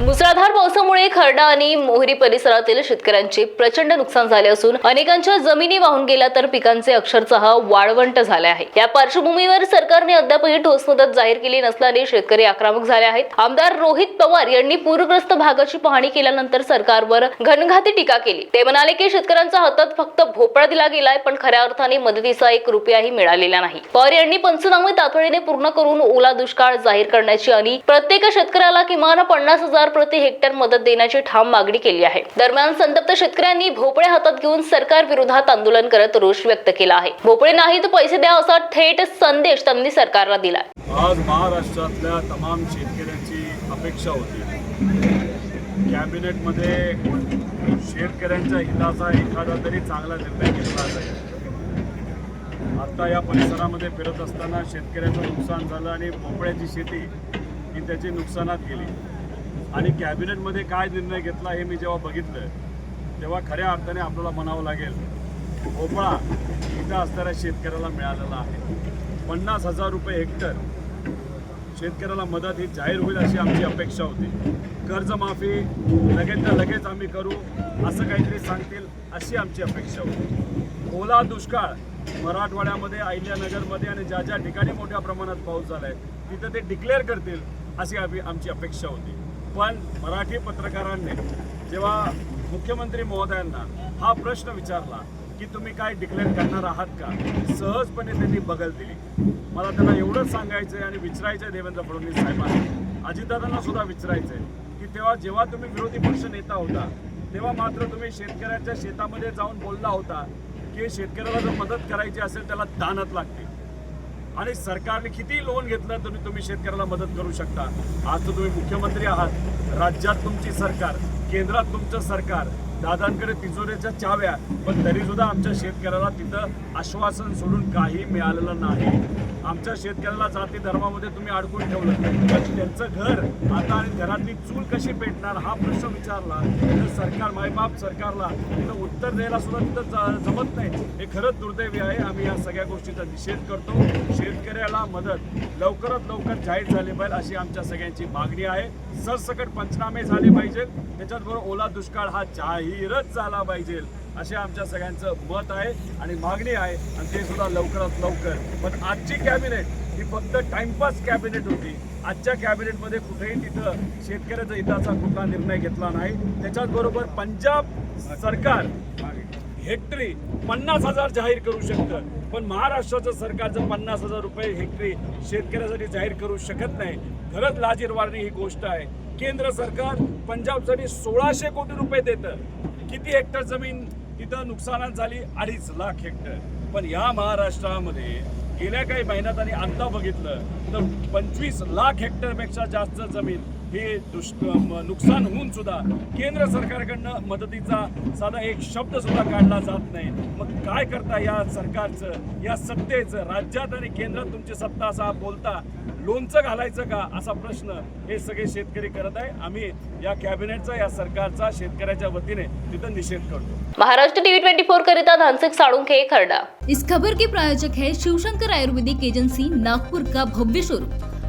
मुसळधार पावसामुळे खर्डा आणि मोहरी परिसरातील शेतकऱ्यांचे प्रचंड नुकसान झाले असून अनेकांच्या जमिनी वाहून गेल्या तर पिकांचे अक्षरशः वाळवंट झाले आहे. या पार्श्वभूमीवर सरकारने अद्यापही ठोस मदत जाहीर केली नसल्याने शेतकरी आक्रमक झाले आहेत. आमदार रोहित पवार यांनी पूरग्रस्त भागाची पाहणी केल्यानंतर सरकारवर घनघाती टीका केली. ते म्हणाले की शेतकऱ्यांच्या हातात फक्त भोपळा दिला गेलाय पण खऱ्या अर्थाने मदतीचा एक रुपयाही मिळालेला नाही. पवार यांनी पंचनामे तातडीने पूर्ण करून ओला दुष्काळ जाहीर करण्याची आणि प्रत्येक शेतकऱ्याला किमान पन्नास हजार प्रति हेक्टर मदत देण्याची ठाम मागणी केली आहे. दरम्यान संतप्त शेतकऱ्यांनी भोपळे हातात घेऊन सरकार विरोधात आंदोलन करत रोष व्यक्त केला आहे. भोपळे नाही तर पैसे द्या असा थेट संदेश त्यांनी सरकारला दिला आज महाराष्ट्रातल्या तमाम शेतकऱ्यांची अपेक्षा होती. कॅबिनेटमध्ये शेतकऱ्यांच्या हिताचा एखादा तरी चांगला निर्णय घेतला जाईल. आता या परिसरामध्ये फिरत असताना शेतकऱ्याचं नुकसान झालं आणि भोपळ्याची शेती ही त्याची नुकसानात गेली. आणि कॅबिनेटमध्ये काय निर्णय घेतला हे मी जेव्हा बघितलं तेव्हा खऱ्या अर्थाने आपल्याला म्हणावं लागेल भोपळा इथं असणाऱ्या शेतकऱ्याला मिळालेला आहे. पन्नास हजार रुपये हेक्टर शेतकऱ्याला मदत ही जाहीर होईल अशी आमची अपेक्षा होती. कर्जमाफी लगेचच्या लगेच आम्ही करू असं काहीतरी सांगतील अशी आमची अपेक्षा होती. ओला दुष्काळ मराठवाड्यामध्ये अहिल्यानगरमध्ये आणि ज्या ज्या ठिकाणी मोठ्या प्रमाणात पाऊस झाला आहे तिथं ते डिक्लेअर करतील अशी आम्ही आमची अपेक्षा होती. पण मराठी पत्रकारांनी जेव्हा मुख्यमंत्री महोदयांना हा प्रश्न विचारला की तुम्ही काय डिक्लेअर करणार आहात का सहजपणे त्यांनी बगल दिली. मला त्यांना एवढंच सांगायचं आहे आणि विचारायचं आहे देवेंद्र फडणवीस साहेबांना. अजितदादांना सुद्धा विचारायचं आहे की तेव्हा जेव्हा तुम्ही विरोधी पक्ष नेता होता तेव्हा मात्र तुम्ही शेतकऱ्याच्या शेतामध्ये जाऊन बोलला होता की शेतकऱ्याला जर मदत करायची असेल त्याला दानत लागते आणि सरकारने किती लोन घेतलं तरी तुम्ही शेतकऱ्याला मदत करू शकता. आज तर तुम्ही मुख्यमंत्री आहात. राज्यात तुमची सरकार केंद्रात तुमचं सरकार. दादांकडे तिजोरीच्या चाव्या पण तरीसुद्धा आमच्या शेतकऱ्याला तिथं आश्वासन सोडून काही मिळालेलं नाही. आमच्या शेतकऱ्याला जाती धर्मामध्ये तुम्ही अडकून ठेवलं. पण त्यांचं घर आता आणि घरातली चूल कशी पेटणार हा प्रश्न विचारला. तर सरकार मायबाप सरकारला तिथं उत्तर द्यायला सुद्धा तिथं ज- जमत नाही. हे खरंच दुर्दैवी आहे. आम्ही या सगळ्या गोष्टीचा निषेध करतो. शेतकऱ्याला मदत लवकरात लवकर जाहीर झाली पाहिजे अशी आमच्या सगळ्यांची मागणी आहे. सरसकट पंचनामे झाले पाहिजेत. त्याच्याचबरोबर ओला दुष्काळ हा जाहीरच झाला पाहिजे. असे आमच्या सगळ्यांचं मत आहे आणि मागणी आहे. आणि ते सुद्धा लवकरात लवकर. पण आजची कॅबिनेट ही फक्त टाइमपास कॅबिनेट होती. आजच्या कॅबिनेटमध्ये कुठेही तिथं शेतकऱ्याचा हिताचा कुठला निर्णय घेतला नाही. त्याच्याच बरोबर पंजाब सरकार हेक्टरी पन्नास हजार जाहीर करू शकतं. पण महाराष्ट्राचं सरकारचं पन्नास हजार रुपये हेक्टरी शेतकऱ्यासाठी जाहीर करू शकत नाही. खरंच लाजीरवाणी ही गोष्ट आहे. केंद्र सरकार पंजाबसाठी सोळाशे कोटी रुपये देतं. किती हेक्टर जमीन तिथं नुकसानात झाली? अडीच लाख हेक्टर. पण या महाराष्ट्रामध्ये गेल्या काही महिन्यात आणि आता बघितलं तर पंचवीस लाख हेक्टरपेक्षा जास्त जमीन हे दुष् म- नुकसान होऊन सुद्धा केंद्र सरकारकडनं मदतीचा साधा एक शब्द सुद्धा काढला जात नाही. मग काय करता या सरकारचं या सत्तेचं राज्यात आणि केंद्रात तुमची सत्ता असा बोलता लोणचं घालायचं का असा प्रश्न हे सगळे शेतकरी करत आहे. आम्ही या कॅबिनेटचा या सरकारचा शेतकऱ्याच्या वतीने तिथं निषेध करतो. महाराष्ट्र टीव्ही ट्वेंटी फोर करिता धानसिक साळुंखे खरडा. इस खबर के प्रायोजक है शिवशंकर आयुर्वेदिक एजेंसी नागपुर का भव्य शोरूम